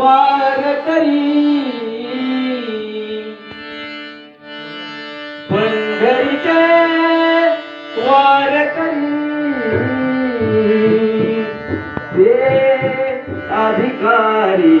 वार करी. पंढरीचे वार करी. ते अधिकारी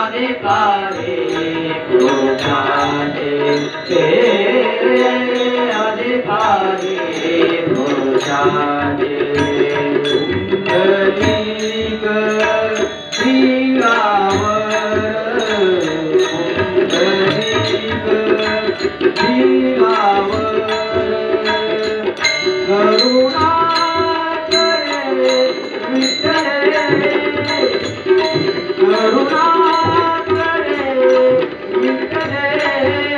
Hari Krishna